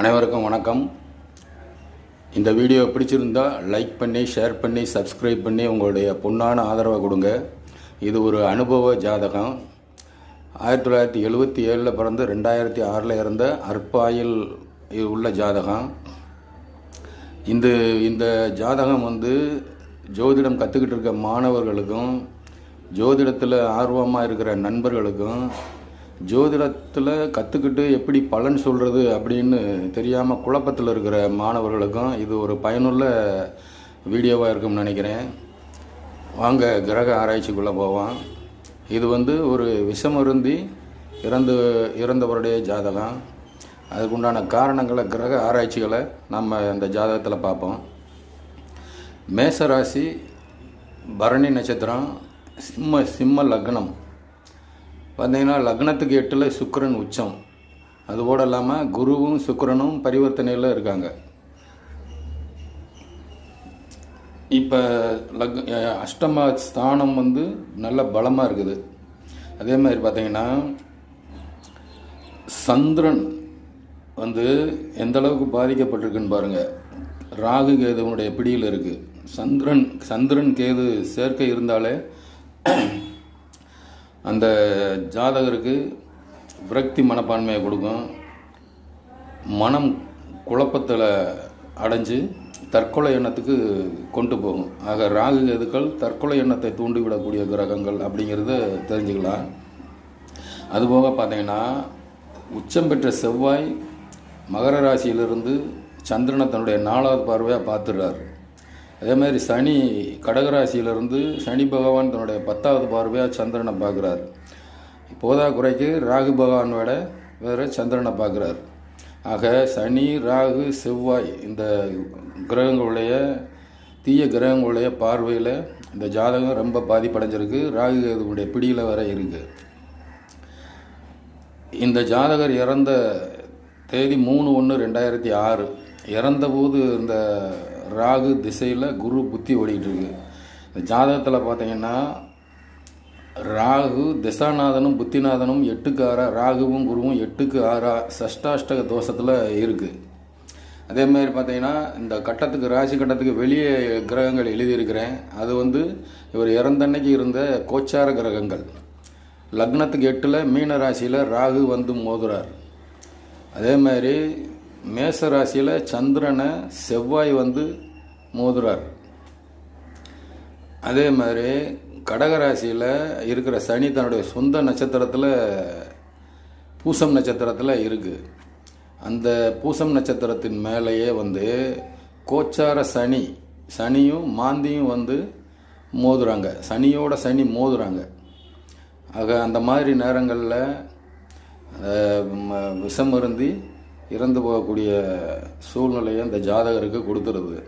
அனைவருக்கும் வணக்கம். இந்த வீடியோ பிடிச்சிருந்தா லைக் பண்ணி ஷேர் பண்ணி சப்ஸ்கிரைப் பண்ணி உங்களுடைய பொன்னான ஆதரவை கொடுங்க. இது ஒரு அனுபவ ஜாதகம். ஆயிரத்தி தொள்ளாயிரத்தி எழுபத்தி ஏழில் பிறந்து ரெண்டாயிரத்தி ஆறில் இறந்த அற்பாயில் உள்ள ஜாதகம். இந்த இந்த ஜாதகம் வந்து ஜோதிடம் கற்றுக்கிட்டு இருக்க மாணவர்களுக்கும் ஜோதிடத்தில் ஆர்வமாக இருக்கிற நண்பர்களுக்கும் ஜோதிடத்தில் கற்றுக்கிட்டு எப்படி பலன் சொல்கிறது அப்படின்னு தெரியாமல் குழப்பத்தில் இருக்கிற மாணவர்களுக்கும் இது ஒரு பயனுள்ள வீடியோவாக இருக்கும்னு நினைக்கிறேன். வாங்க கிரக ஆராய்ச்சிக்குள்ளே போவோம். இது வந்து ஒரு விஷமருந்தி இறந்து இறந்தவருடைய ஜாதகம். அதுக்குண்டான காரணங்களை கிரக ஆராய்ச்சிகளை நம்ம இந்த ஜாதகத்தில் பார்ப்போம். மேசராசி பரணி நட்சத்திரம் சிம்ம சிம்ம லக்னம். பார்த்தீங்கன்னா லக்னத்துக்கு எட்டில் சுக்கரன் உச்சம். அதுபோடு இல்லாமல் குருவும் சுக்கிரனும் பரிவர்த்தனையில் இருக்காங்க. இப்போ லக் அஷ்டம ஸ்தானம் வந்து நல்ல பலமாக இருக்குது. அதே மாதிரி பார்த்தீங்கன்னா சந்திரன் வந்து எந்த அளவுக்கு பாதிக்கப்பட்டிருக்குன்னு பாருங்கள் ராகு கேதுவனுடைய பிடியில் இருக்குது சந்திரன் சந்திரன் கேது சேர்க்கை இருந்தாலே அந்த ஜாதகருக்கு விரக்தி மனப்பான்மையை கொடுக்கும். மனம் குழப்பத்தில் அடைஞ்சு தற்கொலை எண்ணத்துக்கு கொண்டு போகும். ஆக ராகு கேதுக்கள் தற்கொலை எண்ணத்தை தூண்டிவிடக்கூடிய கிரகங்கள் அப்படிங்கிறத தெரிஞ்சுக்கலாம். அதுபோக பார்த்தீங்கன்னா உச்சம் பெற்ற செவ்வாய் மகர ராசியிலிருந்து சந்திரனை தன்னுடைய நாலாவது பார்வையாக பார்த்துடுறாரு. அதே மாதிரி சனி கடகராசியிலிருந்து சனி பகவான் தன்னுடைய பத்தாவது பார்வையாக சந்திரனை பார்க்குறாரு. போதா குறைக்கு ராகு பகவானோட வேறு சந்திரனை பார்க்குறாரு. ஆக சனி ராகு செவ்வாய் இந்த கிரகங்களுடைய தீய கிரகங்களுடைய பார்வையில் இந்த ஜாதகம் ரொம்ப பாதிப்படைஞ்சிருக்கு. ராகு இதனுடைய பிடியில் வர இருக்குது இந்த ஜாதகர் இறந்த தேதி மூணு ஒன்று ரெண்டாயிரத்தி ஆறு. இறந்தபோது இந்த ராகு திசையில் குரு புத்தி ஓடிக்கிட்டு இருக்கு. இந்த ஜாதகத்தில் பார்த்தீங்கன்னா ராகு திசாநாதனும் புத்திநாதனும் எட்டுக்கு ஆறா ராகுவும் குருவும் எட்டுக்கு ஆறா சஷ்டாஷ்டக தோஷத்தில் இருக்குது அதே மாதிரி பார்த்தீங்கன்னா இந்த கட்டத்துக்கு ராசி கட்டத்துக்கு வெளியே கிரகங்கள் எழுதியிருக்கிறேன். அது வந்து இவர் இறந்தன்னைக்கு இருந்த கோச்சார கிரகங்கள். லக்னத்துக்கு எட்டில் மீன ராசியில் ராகு வந்து மோதுறார். அதே மாதிரி மேச ராசியில் சந்திரனை செவ்வாய் வந்து மோதுறார். அதே மாதிரி கடகராசியில் இருக்கிற சனி தன்னுடைய சொந்த நட்சத்திரத்தில் பூசம் நட்சத்திரத்தில் இருக்குது அந்த பூசம் நட்சத்திரத்தின் மேலேயே வந்து கோச்சார சனி சனியும் மாந்தியும் வந்து மோதுறாங்க. சனியோட சனி மோதுறாங்க. ஆக அந்த மாதிரி நேரங்களில் விஷம் அருந்தி இறந்து போகக்கூடிய சூழ்நிலையை அந்த ஜாதகருக்கு கொடுத்துருது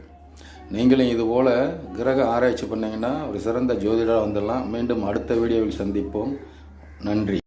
நீங்களும் இதுபோல் கிரக ஆராய்ச்சி பண்ணிங்கன்னா ஒரு சிறந்த ஜோதிடராக வந்துடலாம். மீண்டும் அடுத்த வீடியோவில் சந்திப்போம். நன்றி.